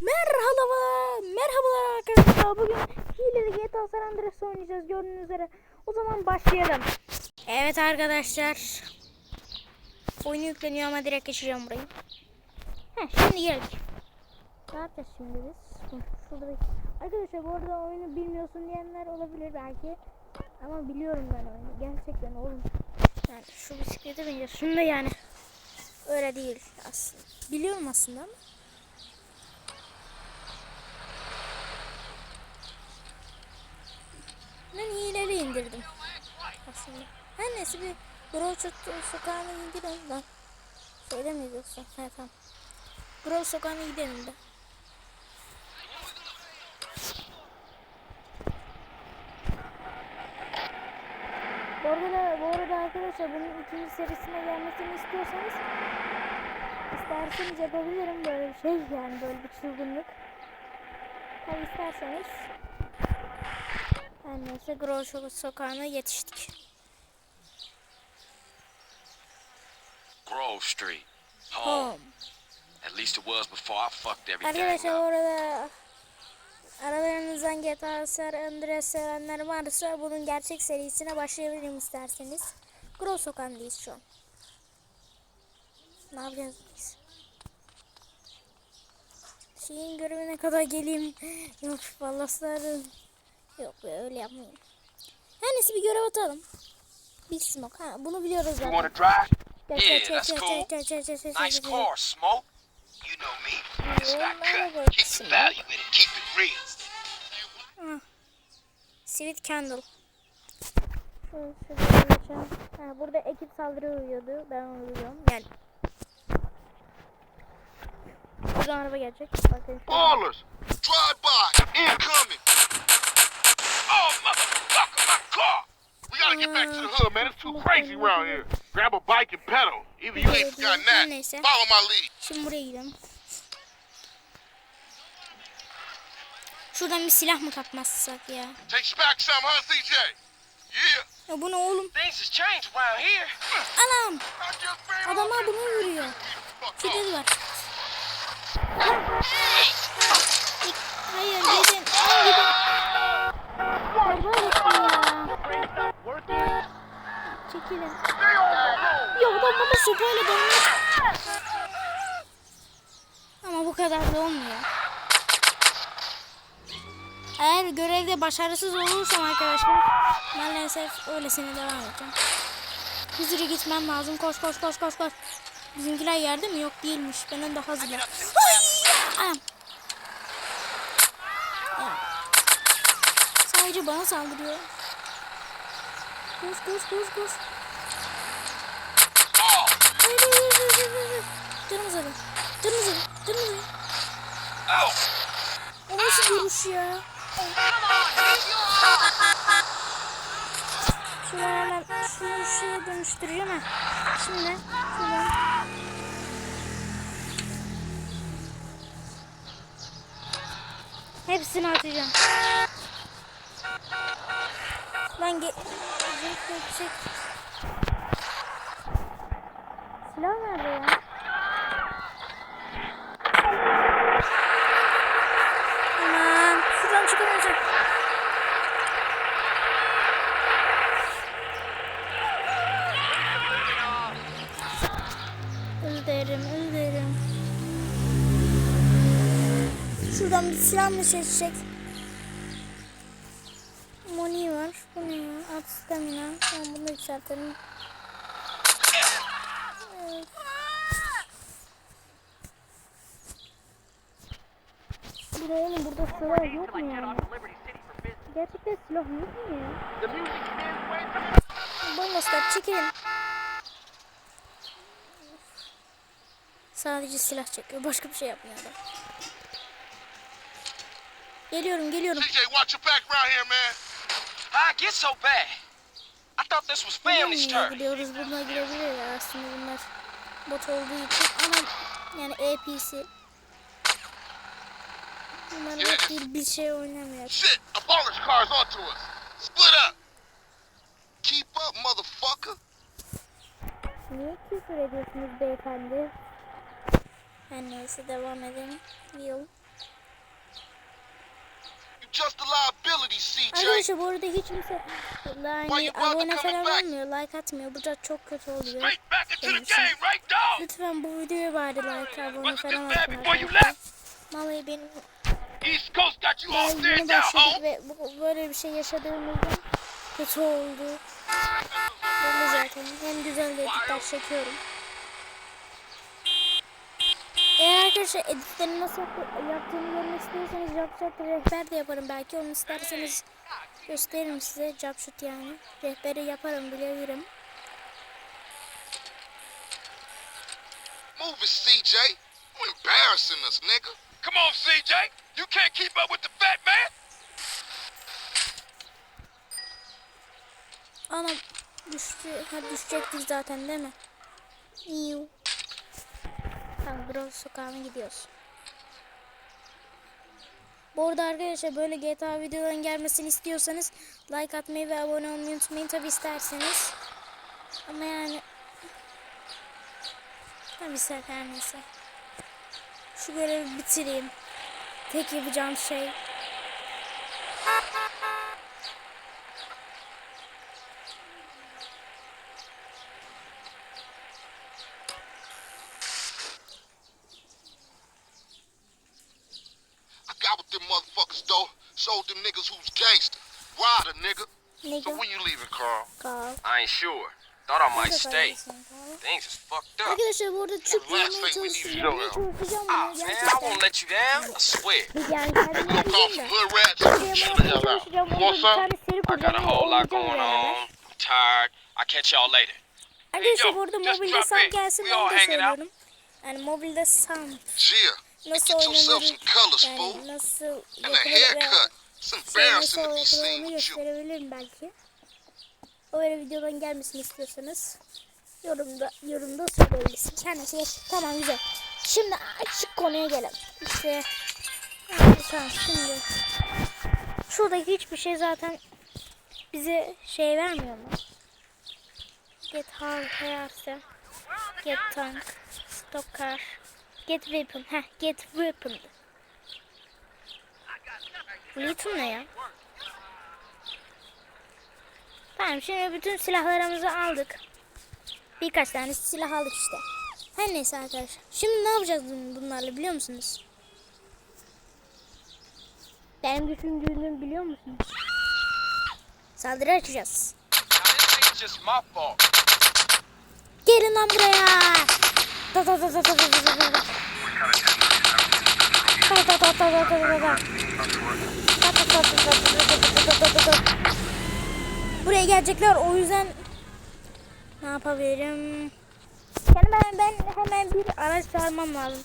Merhaba, merhabalar arkadaşlar. Bugün hileli GTA San Andreas oynayacağız gördüğünüz üzere. O zaman başlayalım. Evet arkadaşlar. Oyunu yükleniyor ama direkt geçeceğim burayı. Heh, şimdi geldik. Ne yapacağız şimdi biz? Arkadaşlar bu arada oyunu bilmiyorsun diyenler olabilir belki. Ama biliyorum ben oyunu. Gerçekten oğlum. Yani şu bisiklete bineceğiz. Şunu da yani. Öyle değil aslında. Biliyorum aslında ama. Ben hileli indirdim. Aslında. Her neyse bir Grove sokağına indirelim lan. Şeyde miyiz yoksa? He tamam. Grove sokağına gidelim de. Bu arada, bu arada arkadaşlar bunun ikinci serisine gelmesini istiyorsanız isterseniz yapabilirim böyle bir şey yani böyle bir çılgınlık. Tabi isterseniz her neyse Grove sokağına yetiştik. Grove Street. Home. Home. At least it was before I fucked everything Arkadaşlar up. arada aralarınızdan GTA San Andreas sevenler varsa bunun gerçek serisine başlayabilirim isterseniz. Grove sokağındayız şu an. Ne yapacağız biz? Şeyin görevine kadar geleyim. Yok ballasların. Yok be öyle yapmayayım. Her neyse bir görev atalım. Big Smoke. Ha bunu biliyoruz You zaten. wanna drive? Geç, Yeah, that's cool. Nice car, Smoke. You know me. It's not cut. Keep the value in it. Keep it real. Sweet Candle. Ha, burada ekip saldırı uyuyordu. Ben onu biliyorum. Yani. Buradan araba gelecek. Bakın. Ballers, gotta get back to the hood, man. It's too crazy around here. Grab a bike and pedal. Either you ain't forgotten that. Follow my lead. Şimdi buraya gidelim. Şuradan bir silah mı kapmazsak ya? Take back some, huh, CJ? Yeah. Ya bu ne oğlum? Things has changed around here. Anam! Adamlar bunu vuruyor. Şiddet var. Hayır gidin. Hayır gidin. Çekilin. Ya adam bana sopayla dalmış. Ama bu kadar da olmuyor. Eğer görevde başarısız olursam arkadaşlar maalesef öylesine devam edeceğim. Hızlı gitmem lazım. Koş koş koş koş koş. Bizimkiler yerde mi? Yok değilmiş. Benden daha hızlı. Anam. Sadece bana saldırıyor. Koş koş koş koş. Hayır hayır hayır hayır hayır. Canımız alın. Canımız alın. Canımız alın. O nasıl duruş ya? Şunu hemen şunu şeye dönüştüreceğim ha. Şimdi şuradan. Hepsini atacağım. Lan ge... Zırh yüksek. Silah nerede ya? Aman şuradan çıkamayacak. Öldürüm, öldürüm. Şuradan bir silah mı seçecek? Moni var. Stamina. Tamam bunu da yükseltelim. Evet. Bu ne oğlum burada silah yok mu ya? Gerçekten silah yok mu ya? Bombaslar çekilin. Sadece silah çekiyor. Başka bir şey yapmıyor adam. Geliyorum geliyorum. CJ, watch your back around here, man. İt get so bad? I thought this was family Niye stir. gidiyoruz bununla girebilir ya aslında bunlar bot olduğu için ama yani APC bunlar bot değil bir şey oynamıyor. Shit, a baller's car's onto us. Split up. Keep up, motherfucker. Niye küfür ediyorsunuz beyefendi? Her neyse devam edelim. Yıl. Arkadaşlar bu arada hiç kimse yani abone falan olmuyor, like atmıyor. Bu da çok kötü oluyor. Şey. Lütfen bu videoya bari like, abone falan atmayın. Vallahi benim East Coast got you all stand down home. Ve böyle bir şey yaşadığımızda kötü oldu. Böyle zaten hem güzel de editler çekiyorum. Eğer arkadaşlar editleri nasıl yap- yaptığımı görmek istiyorsanız Japshot rehber de yaparım. Belki onu isterseniz gösteririm size. Japshot yani. Rehberi yaparım bilebilirim. Move it, CJ. You embarrassing us, nigga. Come on, CJ. You can't keep up with the fat man. Anam düştü. Ha düşecektik zaten değil mi? İyi. Tamam Grove sokağına gidiyoruz. Bu arada arkadaşlar böyle GTA videoların gelmesini istiyorsanız like atmayı ve abone olmayı unutmayın tabi isterseniz. Ama yani tabi sefer neyse. Şu görevi bitireyim. Tek yapacağım şey them niggas who's gangster. Rider, nigga. ne So when you leaving, Carl? Kal. I ain't sure. Thought I might Burada stay. Things is fucked up. Arkadaşlar bu arada Türk Last yapmaya thing we need çalışacağım. to Yapmaya know. Ah, man, I won't let you down. I swear. Yani Hey, kendim we gonna call some hood rats. Türk Shut the hell out. çalışacağım. You want some? I got a whole lot going on. I'm tired. I'll catch y'all later. Arkadaşlar yo, burada just drop sam in. We all hanging out. söylüyorum. Yani mobilde sam Gia, nasıl get yourself some colors, fool. nasıl And a yapılır veya haircut. With you. gösterebilirim belki. Öyle videodan gelmesini istiyorsanız yorumda yorumda söyleyebilirsiniz. Her neyse geç. Tamam güzel. Şimdi açık konuya gelelim. İşte tamam şimdi şuradaki hiçbir şey zaten bize şey vermiyor mu? Get hard hayarsa Get tank Stock car Get weapon Heh get weapon Weapon ne ya? Tamam şimdi bütün silahlarımızı aldık. Birkaç tane silah aldık işte. Her neyse arkadaşlar. Şimdi ne yapacağız bun- bunlarla biliyor musunuz? Benim düşündüğümü biliyor musunuz? Saldırı açacağız. Gelin lan buraya. Da da da da da da da da Buraya gelecekler o yüzden ne yapabilirim? Yani ben, ben hemen bir araç çağırmam lazım.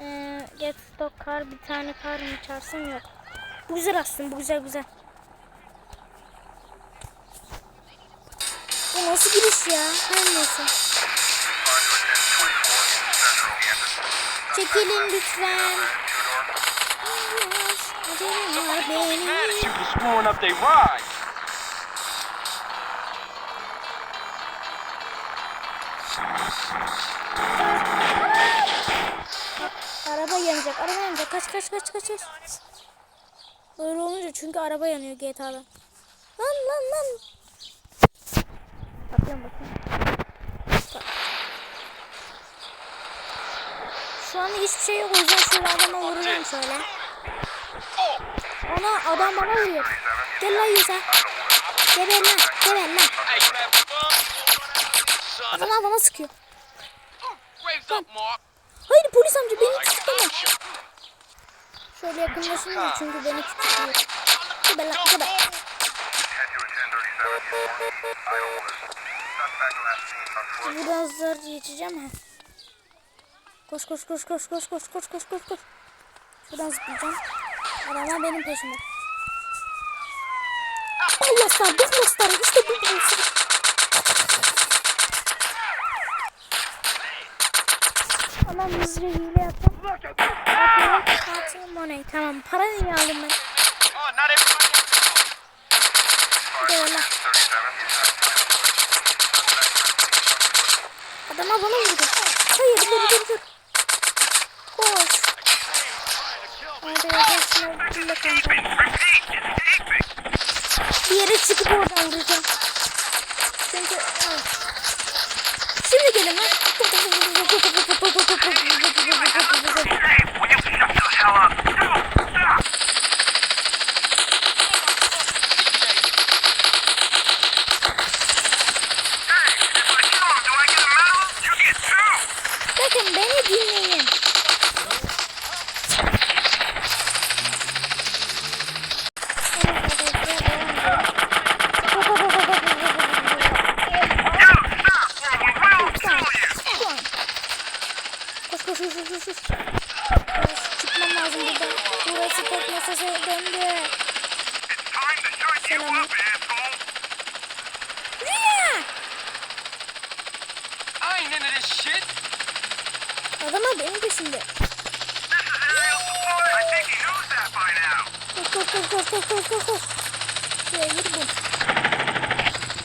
Ee, get stock car bir tane kar mı çağırsam yok. Bu güzel aslında bu güzel güzel. Bu nasıl giriş ya? Her neyse. Çekilin lütfen. Screwing up their. Araba yanacak, araba yanacak. Kaç kaç kaç kaç kaç. Böyle olunca çünkü araba yanıyor GTA'da. Lan lan lan. Bakıyorum bakıyorum. Bak. Şu anda hiçbir şey yok o yüzden şöyle adama vuruyorum şöyle. Ona adam bana vuruyor. Gel lan Yusa. Geber lan, geber lan. Adam bana sıkıyor. Mark. Hayır polis amca beni tutuklama. Şöyle yakınlaşınca çünkü beni tutukluyor. Geber lan geber. Buradan zor geçeceğim ha. Koş koş koş koş koş koş koş koş koş. Şuradan zıplayacağım. Adamlar benim peşimde. Allah sana bir dostlar işte bu dostlar. Anam hızlıca hile yaptım. Atıyorum money. Tamam para niye aldım ben? Gel lan. Adama bana vurdu. Hayır dur dur dur. Koş. Orada yaklaşma bile kanka. Bir yere çıkıp oradan vuracağım. Çünkü evet. Şimdi gelin lan. Bakın beni dinleyin. Koş koş koş koş koş. koş. Çıkmam lazım buradan. Burası tek masası döndü. Selam. Rüya! I ain't into this shit. Adamlar benim peşimde. Koş koş koş koş koş koş koş koş. Şuraya gir bu.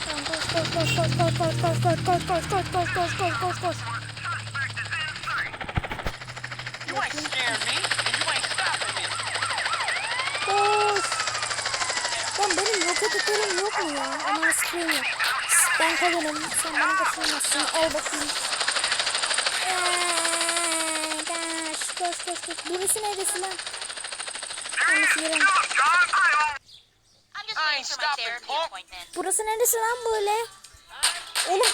Tamam, Koş koş koş koş koş koş koş koş koş koş koş koş koş koş koş koş. You ain't scaring me, and you ain't stopping me. Koş. Lan benim roket atarım yok mu ya? Aman sıkıyorum yok. Ben kazanım. Sen bana kaçırmazsın. Al bakayım. Eee, koş koş koş. Burası neresi lan? Burası yerim. Burası neresi lan böyle? Oğlum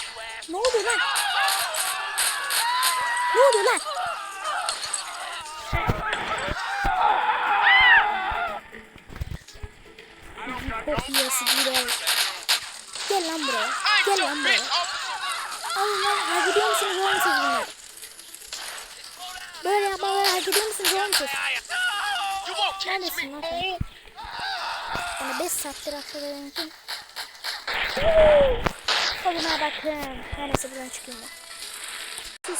ne oldu lan? Ne oldu lan? Çok iyisi girer. Gel lan buraya. Gel lan buraya. Alın lan. Ha gidiyor musunuz? Var mısınız? Böyle yapmaları hak ediyor musunuz oğlum siz? Neredesin lan sen? Bana 5 saattir aktarıyorum ki. Koluna bakın. Her neyse buradan çıkayım ben. Siz.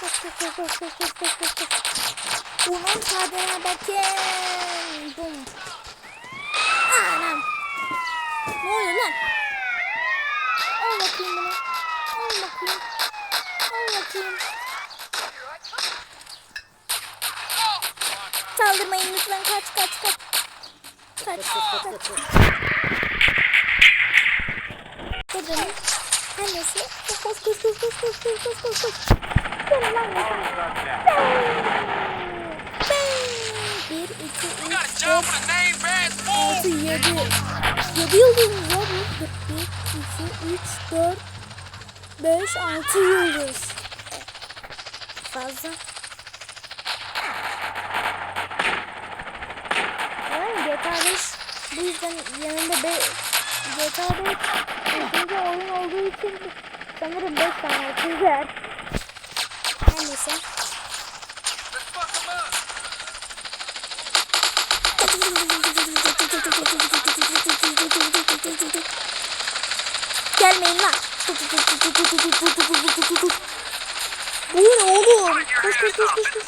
Koş koş koş koş koş koş koş koş. Ulan sadene bakın. Bum. Anam. Ne oluyor lan? Al bakayım bunu. Al bakayım. Al bakayım. Saldırmayın lütfen kaç kaç kaç. Kaç kaç. Buradanın annesi koş koş koş koş koş koş koş koş koş koş. Gelin lan. Bir, iki, üç, dört, altı, yedi. Yedi yıldız ya bu. Bir, iki, üç, dört, beş, altı yıldız. Fazla. Yani GTA 5 bu yüzden yanında be, GTA 5 ikinci oyun olduğu için sanırım 5 tane güzel. Her neyse. Gelmeyin lan. Bu ne oğlum? Koş koş koş koş.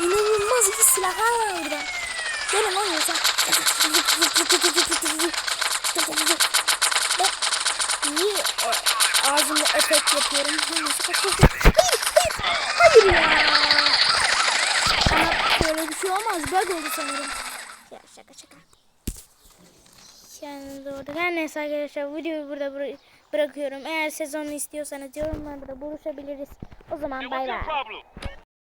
İnanılmaz bir silahlar var burada. Gelin lan. Ben niye ağzımda efekt yapıyorum? Hayır, ya. Ama böyle bir şey olmaz. Bug oldu sanırım. Ya şaka şaka. Kendinize orada. Her neyse arkadaşlar videoyu burada bıra- bırakıyorum. Eğer sezonu istiyorsanız yorumlarda buluşabiliriz. O zaman bay bay.